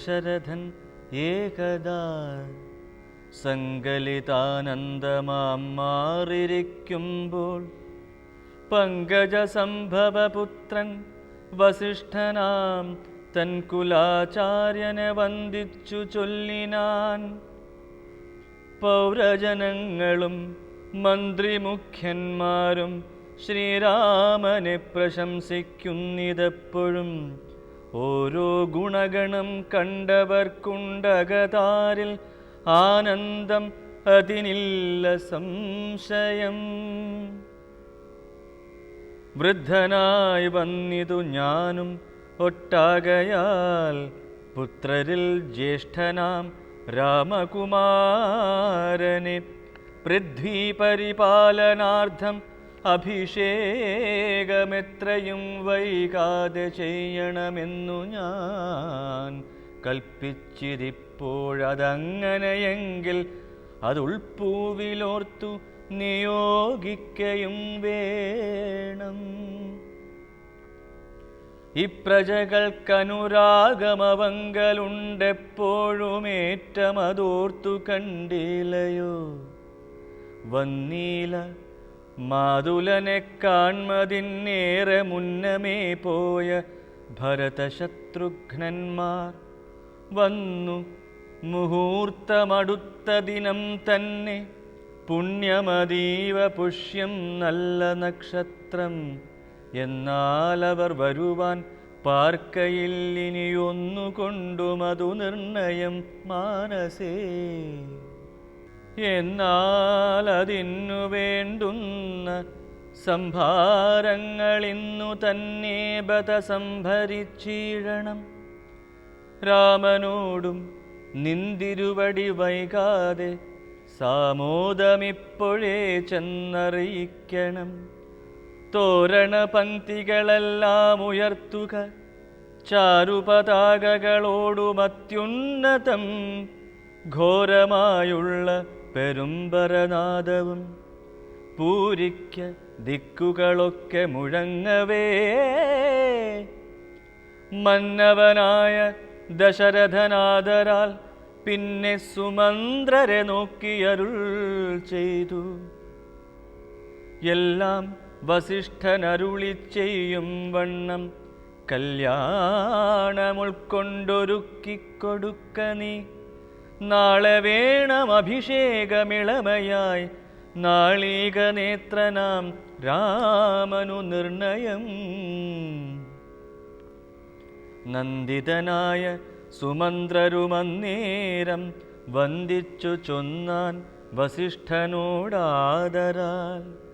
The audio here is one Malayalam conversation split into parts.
ദശരഥൻ ഏകദാ. സങ്കലിതാനന്ദമാം മാറിരിക്കുമ്പോൾ പങ്കജസംഭവപുത്രൻ വസിഷ്ഠനാം തൻ കുലാചാര്യനെ വന്ദിച്ചു ചൊല്ലിനാൻ. പൗരജനങ്ങളും മന്ത്രിമുഖ്യന്മാരും ശ്രീരാമനെ പ്രശംസിക്കുന്നിതെപ്പോഴും ഓരോ ഗുണഗണം കണ്ടവർക്കുണ്ടകതാരിൽ ആനന്ദം അതിനില്ല സംശയം. വൃദ്ധനായി വന്നിതു ഞാനും ഒട്ടാകയാൽ പുത്രരിൽ ജ്യേഷ്ഠനാം രാമകുമാരനെ. പൃഥ്വി പരിപാലനാർത്ഥം അഭിഷേകമെത്രയും വൈകാതെ ചെയ്യണമെന്നു ഞാൻ കൽപ്പിച്ചിരിപ്പോഴതങ്ങനെയെങ്കിൽ അതുൾപ്പൂവിലോർത്തു നിയോഗിക്കയും വേണം. ഇപ്രജകൾക്കനുരാഗമവങ്കലുണ്ടെപ്പോഴുമേറ്റമതോർത്തു കണ്ടില്ലയോ? വന്നീല മാതുലനെ കാൺമതിന്നേറെ മുന്നമേ പോയ ഭരതശത്രുഘ്നന്മാർ വന്നു. മുഹൂർത്തമടുത്ത ദിനം തന്നെ പുണ്യമതീവ പുഷ്യം നല്ല നക്ഷത്രം. എന്നാൽ അവർ വരുവാൻ പാർക്കയില്ലിനിയൊന്നുകൊണ്ടുമതു നിർണയം മാനസേ. എന്നാൽ അതിനു വേണ്ടുന്ന സംഭാരങ്ങളിന്നു തന്നെ ബത സംഭരിച്ചീഴണം രാമനോടും നിന്തിരുവടി വൈകാതെ സാമോദമിപ്പോഴേ ചെന്നറിയിക്കണം. തോരണ പങ്ക്തികളെല്ലാം ഉയർത്തുക ചാരുപതാകകളോടുമത്യുന്നതം ഘോരമായുള്ള പെരുമ്പരനാദവും പൂരിക്ക ദിക്കുകളൊക്കെ മുഴങ്ങവേ. മന്നവനായ ദശരഥനാദരാൽ പിന്നെ സുമന്ത്രരെ നോക്കിയരുൾ ചെയ്തു. എല്ലാം വസിഷ്ഠനരുളി ചെയ്യും വണ്ണം കല്യാണമുൾക്കൊണ്ടൊരുക്കിക്കൊടുക്ക നീ. നാളെ വേണം അഭിഷേകമിളമയായി. നാളീക നേത്രനാം രാമനു നിർണയം. നന്ദിതനായ സുമന്ത്രരുമന്നേരം വന്ദിച്ചു ചൊന്നാൻ വസിഷ്ഠനോടാദരാൽ.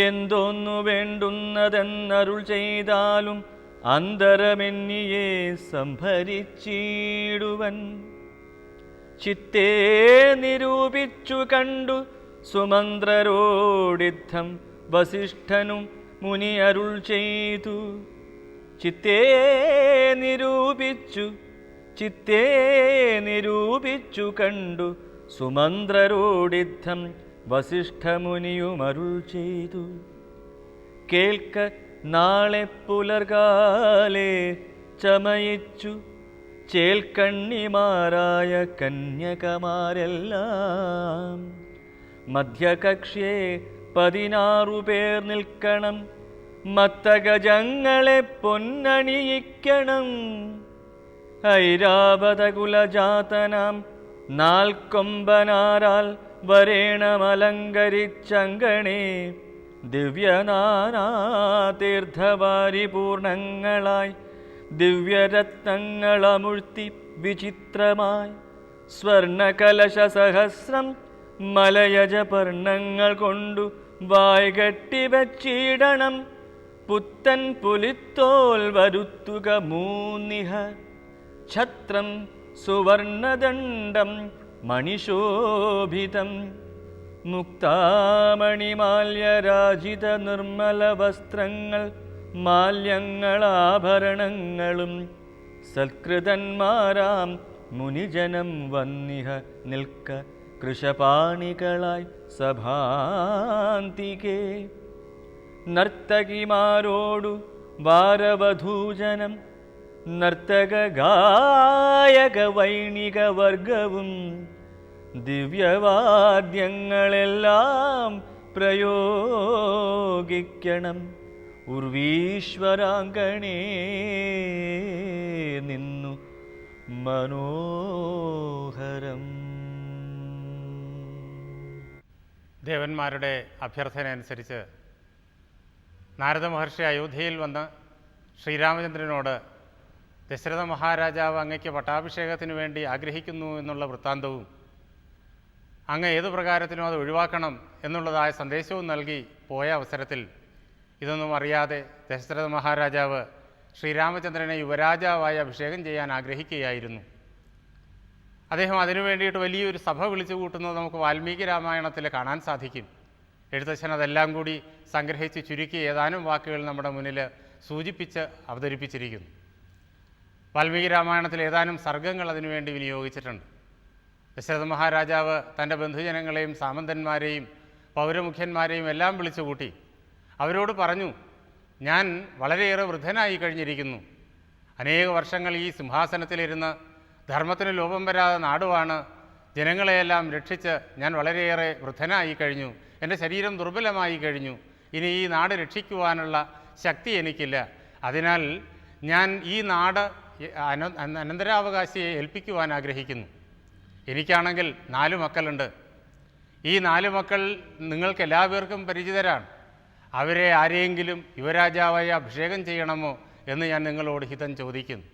എന്തോന്നു വേണ്ടുന്നതെന്നരുൾ ചെയ്താലും അന്തരമെന്നിയെ സംഭരിച്ചിടുവൻ. ചിത്തേ നിരൂപിച്ചു കണ്ടു സുമന്ത്രരോടിദ്ധം വസിഷ്ഠനും മുനി അരുൾ ചെയ്തു. ചിത്തേ നിരൂപിച്ചു ചിത്തേ നിരൂപിച്ചു കണ്ടു സുമന്ത്രരോടിദ്ധം വസിഷ്ഠമുനിയുമരുൾ ചെയ്തു. കേൾക്ക നാളെ പുലർകാലേ ചമയിച്ചു ചേൽക്കണ്ണിമാരായ കന്യകമാരെല്ലാം മധ്യകക്ഷ്യേ പതിനാറു പേർ നിൽക്കണം മത്തഗജങ്ങളെ പൊന്നണിയിക്കണം. ഐരാവതകുലജാതനാം നാൽക്കൊമ്പനാരാൽ വരേണമലങ്കരിച്ചങ്കണേ ദിവ്യനാനാതീർത്ഥവാരിപൂർണങ്ങളായി ദിവ്യരത്നങ്ങളമുഴ്ത്തി വിചിത്രമായി സ്വർണകലശ സഹസ്രം മലയജപർണങ്ങൾ കൊണ്ടു വായ്കട്ടി വച്ചിടണം. പുത്തൻ പുലിത്തോൽ വരുത്തുക മൂന്നിഹ ഛത്രം സുവർണദണ്ഡം മണിശോഭിതം. മുക്താമണിമാല്യരാജിത നിർമ്മല വസ്ത്രങ്ങൾ മാല്യങ്ങളാഭരണങ്ങളും സൽകൃതന്മാരാം മുനിജനം വന്നിഹ നിൽക്ക കൃഷപാണികളായി സഭാന്തികേ. നർത്തകിമാരോടു വാരവധൂജനം നർത്തക ഗായക വൈണിക വർഗവും ദിവ്യവാദ്യങ്ങളെല്ലാം പ്രയോഗിക്കണം. ഉർവീശ്വരാങ്കണേ നിന്നു മനോഹരം. ദേവന്മാരുടെ അഭ്യർത്ഥന അനുസരിച്ച് നാരദ മഹർഷി അയോധ്യയിൽ വന്ന് ശ്രീരാമചന്ദ്രനോട് ദശരഥ മഹാരാജാവ് അങ്ങയ്ക്ക് പട്ടാഭിഷേകത്തിന് വേണ്ടി ആഗ്രഹിക്കുന്നു എന്നുള്ള വൃത്താന്തവും അങ്ങ് ഏതു പ്രകാരത്തിനും അത് ഒഴിവാക്കണം എന്നുള്ളതായ സന്ദേശവും നൽകി പോയ അവസരത്തിൽ ഇതൊന്നും അറിയാതെ ദശരഥ മഹാരാജാവ് ശ്രീരാമചന്ദ്രനെ യുവരാജാവായി അഭിഷേകം ചെയ്യാൻ ആഗ്രഹിക്കുകയായിരുന്നു. അദ്ദേഹം അതിനു വേണ്ടിയിട്ട് വലിയൊരു സഭ വിളിച്ചു കൂട്ടുന്നത് നമുക്ക് വാൽമീകി രാമായണത്തിൽ കാണാൻ സാധിക്കും. എഴുത്തച്ഛൻ അതെല്ലാം കൂടി സംഗ്രഹിച്ച് ചുരുക്കി ഏതാനും വാക്കുകൾ നമ്മുടെ മുന്നിൽ സൂചിപ്പിച്ച് അവതരിപ്പിച്ചിരിക്കുന്നു. വാൽമീകി രാമായണത്തിൽ ഏതാനും സർഗങ്ങൾ അതിനുവേണ്ടി വിനിയോഗിച്ചിട്ടുണ്ട്. ദശരഥ മഹാരാജാവ് തന്റെ ബന്ധുജനങ്ങളെയും സാമന്തന്മാരെയും പൗരമുഖ്യന്മാരെയും എല്ലാം വിളിച്ചു കൂട്ടി അവരോട് പറഞ്ഞു ഞാൻ വളരെയേറെ വൃദ്ധനായി കഴിഞ്ഞിരിക്കുന്നു. അനേക വർഷങ്ങൾ ഈ സിംഹാസനത്തിലിരുന്ന് ധർമ്മത്തിന് ലോപം വരാതെ നാടുവാണ്. ജനങ്ങളെയെല്ലാം രക്ഷിച്ച് ഞാൻ വളരെയേറെ വൃദ്ധനായി കഴിഞ്ഞു. എന്റെ ശരീരം ദുർബലമായി കഴിഞ്ഞു. ഇനി ഈ നാട് രക്ഷിക്കുവാനുള്ള ശക്തി എനിക്കില്ല. അതിനാൽ ഞാൻ ഈ നാട് അന അനന്തരാവകാശിയെ ഏൽപ്പിക്കുവാൻ ആഗ്രഹിക്കുന്നു. എനിക്കാണെങ്കിൽ നാല് മക്കളുണ്ട്. ഈ നാല് മക്കൾ നിങ്ങൾക്ക് എല്ലാവർക്കും പരിചിതരാണ്. അവരെ ആരെയെങ്കിലും യുവരാജാവായി അഭിഷേകം ചെയ്യണമോ എന്ന് ഞാൻ നിങ്ങളോട് ഹിതം ചോദിക്കുന്നു.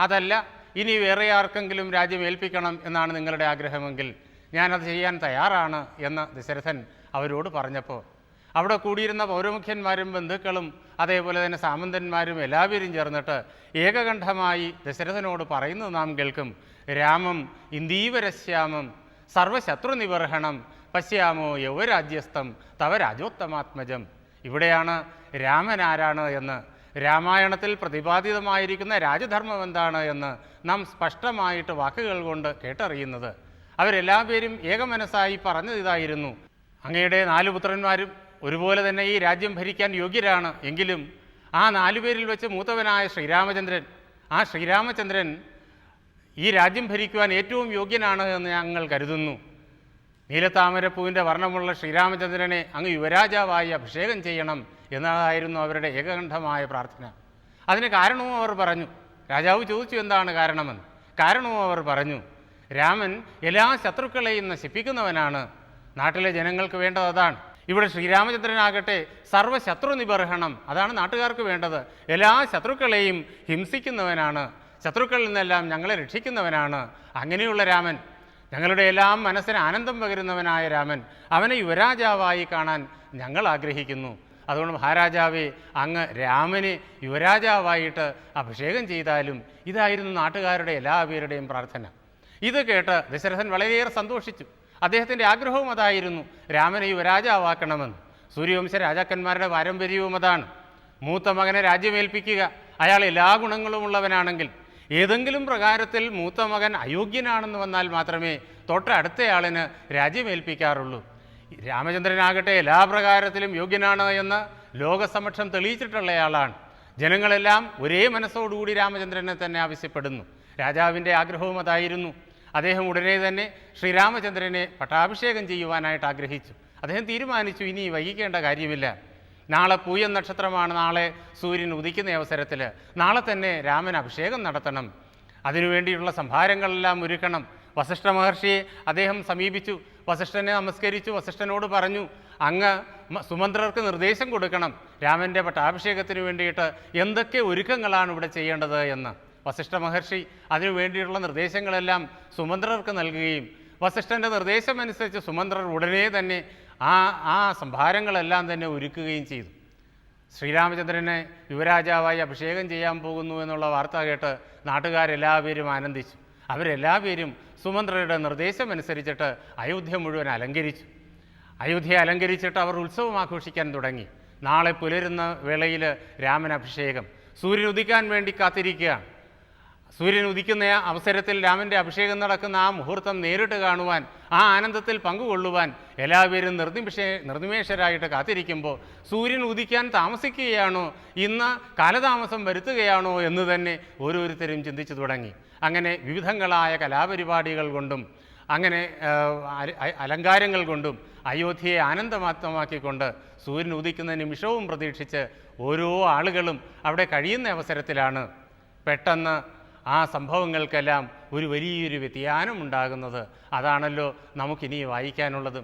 അതല്ല ഇനി വേറെ ആർക്കെങ്കിലും രാജ്യം ഏൽപ്പിക്കണം എന്നാണ് നിങ്ങളുടെ ആഗ്രഹമെങ്കിൽ ഞാനത് ചെയ്യാൻ തയ്യാറാണ് എന്ന് ദശരഥൻ അവരോട് പറഞ്ഞപ്പോൾ അവിടെ കൂടിയിരുന്ന പൗരമുഖ്യന്മാരും ബന്ധുക്കളും അതേപോലെ തന്നെ സാമന്തന്മാരും എല്ലാവരും ചേർന്നിട്ട് ഏകകണ്ഠമായി ദശരഥനോട് പറയുന്നത് നാം കേൾക്കും. രാമം ഇന്ദീവരശ്യാമം സർവശത്രു നിവർഹണം പശ്യാമോ യൗവരാജ്യസ്ഥം തവ രാജോത്തമാത്മജം. ഇവിടെയാണ് രാമൻ ആരാണ് എന്ന്. രാമായണത്തിൽ പ്രതിപാദിതമായിരിക്കുന്ന രാജധർമ്മം എന്താണ് എന്ന് നാം സ്പഷ്ടമായിട്ട് വാക്കുകൾ കൊണ്ട് കേട്ടറിയുന്നത്. അവരെല്ലാ പേരും ഏകമനസ്സായി പറഞ്ഞത് ഇതായിരുന്നു. അങ്ങയുടെ നാല് പുത്രന്മാരും ഒരുപോലെ തന്നെ ഈ രാജ്യം ഭരിക്കാൻ യോഗ്യരാണ് എങ്കിലും ആ നാലുപേരിൽ വെച്ച് മൂത്തവനായ ശ്രീരാമചന്ദ്രൻ ആ ശ്രീരാമചന്ദ്രൻ ഈ രാജ്യം ഭരിക്കുവാൻ ഏറ്റവും യോഗ്യനാണ് എന്ന് ഞങ്ങൾ കരുതുന്നു. നീലത്താമരപ്പൂവിന്റെ വർണമുള്ള ശ്രീരാമചന്ദ്രനെ അങ്ങ് യുവരാജാവായി അഭിഷേകം ചെയ്യണം എന്നതായിരുന്നു അവരുടെ ഏകകണ്ഠമായ പ്രാർത്ഥന. അതിന് കാരണവും അവർ പറഞ്ഞു. രാജാവ് ചോദിച്ചു എന്താണ് കാരണമെന്ന്. കാരണവും അവർ പറഞ്ഞു രാമൻ എല്ലാ ശത്രുക്കളെയും നശിപ്പിക്കുന്നവനാണ്. നാട്ടിലെ ജനങ്ങൾക്ക് വേണ്ടത് അതാണ്. ഇവിടെ ശ്രീരാമചന്ദ്രനാകട്ടെ സർവശത്രു നിബർഹണം അതാണ് നാട്ടുകാർക്ക് വേണ്ടത്. എല്ലാ ശത്രുക്കളെയും ഹിംസിക്കുന്നവനാണ്. ശത്രുക്കളിൽ നിന്നെല്ലാം ഞങ്ങളെ രക്ഷിക്കുന്നവനാണ്. അങ്ങനെയുള്ള രാമൻ ഞങ്ങളുടെ എല്ലാം മനസ്സിന് ആനന്ദം പകരുന്നവനായ രാമൻ അവനെ യുവരാജാവായി കാണാൻ ഞങ്ങൾ ആഗ്രഹിക്കുന്നു. അതുകൊണ്ട് മഹാരാജാവെ അങ്ങ് രാമനെ യുവരാജാവായിട്ട് അഭിഷേകം ചെയ്താലും ഇതായിരുന്നു നാട്ടുകാരുടെ എല്ലാവരുടെയും പ്രാർത്ഥന. ഇത് കേട്ട് ദശരഥൻ വളരെയേറെ സന്തോഷിച്ചു. അദ്ദേഹത്തിന്റെ ആഗ്രഹവും അതായിരുന്നു രാമനെ യുവരാജാവാക്കണമെന്ന്. സൂര്യവംശ രാജാക്കന്മാരുടെ പാരമ്പര്യവും അതാണ്. മൂത്ത മകനെ രാജ്യമേൽപ്പിക്കുക. അയാൾ എല്ലാ ഗുണങ്ങളും ഉള്ളവനാണെങ്കിൽ ഏതെങ്കിലും പ്രകാരത്തിൽ മൂത്ത മകൻ അയോഗ്യനാണെന്ന് വന്നാൽ മാത്രമേ തൊട്ടടുത്തയാളിന് രാജ്യമേൽപ്പിക്കാറുള്ളൂ. രാമചന്ദ്രനാകട്ടെ എല്ലാ പ്രകാരത്തിലും യോഗ്യനാണ് എന്ന് ലോകസമക്ഷം തെളിയിച്ചിട്ടുള്ളയാളാണ്. ജനങ്ങളെല്ലാം ഒരേ മനസ്സോടുകൂടി രാമചന്ദ്രനെ തന്നെ ആവശ്യപ്പെടുന്നു. രാജാവിന്റെ ആഗ്രഹവും അതായിരുന്നു. അദ്ദേഹം ഉടനെ തന്നെ ശ്രീരാമചന്ദ്രനെ പട്ടാഭിഷേകം ചെയ്യുവാനായിട്ട് ആഗ്രഹിച്ചു. അദ്ദേഹം തീരുമാനിച്ചു ഇനി വൈകിക്കേണ്ട കാര്യമില്ല. നാളെ പൂയം നക്ഷത്രമാണ് നാളെ സൂര്യൻ ഉദിക്കുന്ന അവസരത്തിൽ. നാളെ തന്നെ രാമൻ അഭിഷേകം നടത്തണം. അതിനുവേണ്ടിയുള്ള സംഭാരങ്ങളെല്ലാം ഒരുക്കണം. വസിഷ്ഠ മഹർഷിയെ അദ്ദേഹം സമീപിച്ചു. വസിഷ്ഠനെ നമസ്കരിച്ചു. വസിഷ്ഠനോട് പറഞ്ഞു അങ്ങ് സുമന്ത്രർക്ക് നിർദ്ദേശം കൊടുക്കണം. രാമന്റെ പട്ടാഭിഷേകത്തിന് വേണ്ടിയിട്ട് എന്തൊക്കെ ഒരുക്കങ്ങളാണ് ഇവിടെ ചെയ്യേണ്ടത് എന്ന്. വസിഷ്ഠ മഹർഷി അതിനു വേണ്ടിയിട്ടുള്ള നിർദ്ദേശങ്ങളെല്ലാം സുമന്ത്രർക്ക് നൽകുകയും വസിഷ്ഠന്റെ നിർദ്ദേശമനുസരിച്ച് സുമന്ത്രർ ഉടനെ തന്നെ ആ ആ സംഭാരങ്ങളെല്ലാം തന്നെ ഒരുക്കുകയും ചെയ്തു. ശ്രീരാമചന്ദ്രനെ യുവരാജാവായി അഭിഷേകം ചെയ്യാൻ പോകുന്നു എന്നുള്ള വാർത്ത കേട്ട് നാട്ടുകാരെല്ലാവരും ആനന്ദിച്ചു. അവരെല്ലാവരും സുമന്ത്രയുടെ നിർദ്ദേശമനുസരിച്ചിട്ട് അയോധ്യ മുഴുവൻ അലങ്കരിച്ചു. അയോധ്യ അലങ്കരിച്ചിട്ട് അവർ ഉത്സവം ആഘോഷിക്കാൻ തുടങ്ങി. നാളെ പുലരുന്ന വേളയിൽ രാമൻ അഭിഷേകം. സൂര്യൻ ഉദിക്കാൻ വേണ്ടി കാത്തിരിക്കുകയാണ്. സൂര്യൻ ഉദിക്കുന്ന അവസരത്തിൽ രാമന്റെ അഭിഷേകം നടക്കുന്ന ആ മുഹൂർത്തം നേരിട്ട് കാണുവാൻ ആ ആനന്ദത്തിൽ പങ്കുകൊള്ളുവാൻ എല്ലാവരും നിർനിമിഷ നിർനിമേഷരായിട്ട് കാത്തിരിക്കുമ്പോൾ സൂര്യൻ ഉദിക്കാൻ താമസിക്കുകയാണോ? ഇന്ന് കാലതാമസം വരുത്തുകയാണോ എന്ന് തന്നെ ഓരോരുത്തരും ചിന്തിച്ചു തുടങ്ങി. അങ്ങനെ വിവിധങ്ങളായ കലാപരിപാടികൾ കൊണ്ടും അങ്ങനെ അലങ്കാരങ്ങൾ കൊണ്ടും അയോധ്യയെ ആനന്ദമാത്മമാക്കിക്കൊണ്ട് സൂര്യൻ ഉദിക്കുന്ന നിമിഷവും പ്രതീക്ഷിച്ച് ഓരോ ആളുകളും അവിടെ കഴിയുന്ന അവസരത്തിലാണ് പെട്ടെന്ന് ആ സംഭവങ്ങൾക്കെല്ലാം ഒരു വലിയൊരു വ്യതിയാനം ഉണ്ടാകുന്നത് അതാണല്ലോ നമുക്കിനി വായിക്കാനുള്ളത്.